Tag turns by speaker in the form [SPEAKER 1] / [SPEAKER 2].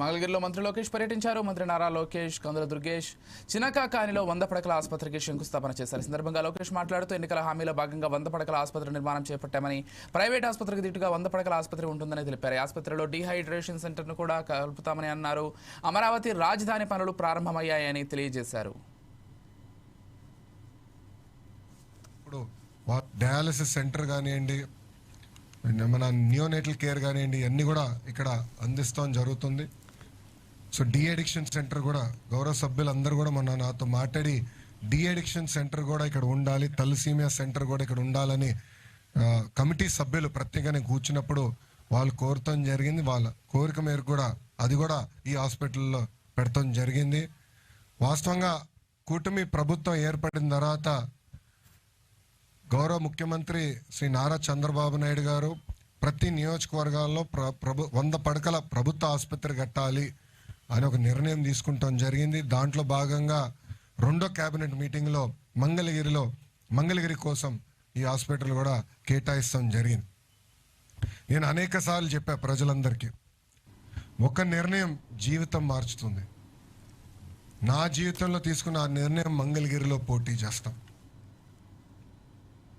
[SPEAKER 1] మంగళగిరిలో మంత్రి లోకేష్ పర్యటించారు. మంత్రి నారా లోకేష్ కందుల దుర్గేష్ చినకాకానిలో వంద పడకల ఆసుపత్రికి శంకుస్థాపన చేశారు. ఈ సందర్భంగా లోకేష్ మాట్లాడుతూ ఎన్నికల హామీలో భాగంగా వంద పడకల ఆసుపత్రి నిర్మాణం చేపట్టామని ప్రైవేట్ ఆసుపత్రికి దీటుగా వంద పడకల ఆసుపత్రి ఉంటుందని తెలిపారు. ఈ ఆసుపత్రిలో డీహైడ్రేషన్ సెంటర్ను కూడా కలుపుతామని అన్నారు. అమరావతి రాజధాని పనులు ప్రారంభమయ్యాయని తెలియజేశారు.
[SPEAKER 2] ఇప్పుడు డయాలసిస్ సెంటర్ కానివ్వండి మన నియోనేటల్ కేర్ కానివ్వండి అన్నీ కూడా ఇక్కడ అందిస్తాం జరుగుతుంది. సో డి అడిక్షన్ సెంటర్ కూడా గౌరవ సభ్యులు అందరూ కూడా మొన్న నాతో మాట్లాడి డి అడిక్షన్ సెంటర్ కూడా ఇక్కడ ఉండాలి తలసీమియా సెంటర్ కూడా ఇక్కడ ఉండాలని కమిటీ సభ్యులు ప్రత్యేకంగా కూర్చున్నప్పుడు వాళ్ళు కోరటం జరిగింది. వాళ్ళ కోరిక మేరకు కూడా అది కూడా ఈ హాస్పిటల్లో పెడతాం జరిగింది. వాస్తవంగా కూటమి ప్రభుత్వం ఏర్పడిన తర్వాత గౌరవ ముఖ్యమంత్రి శ్రీ నారా చంద్రబాబు నాయుడు గారు ప్రతి నియోజకవర్గాల్లో ప్ర ప్రభు వంద పడకల ప్రభుత్వ ఆసుపత్రి కట్టాలి అని ఒక నిర్ణయం తీసుకుంటాం జరిగింది. దాంట్లో భాగంగా రెండో కేబినెట్ మీటింగ్లో మంగళగిరిలో మంగళగిరి కోసం ఈ హాస్పిటల్ కూడా కేటాయిస్తాం జరిగింది. నేను అనేక సార్లు చెప్పా ప్రజలందరికీ ఒక నిర్ణయం జీవితం మార్చుతుంది. నా జీవితంలో తీసుకున్న ఆ నిర్ణయం మంగళగిరిలో పోటీ చేస్తాం.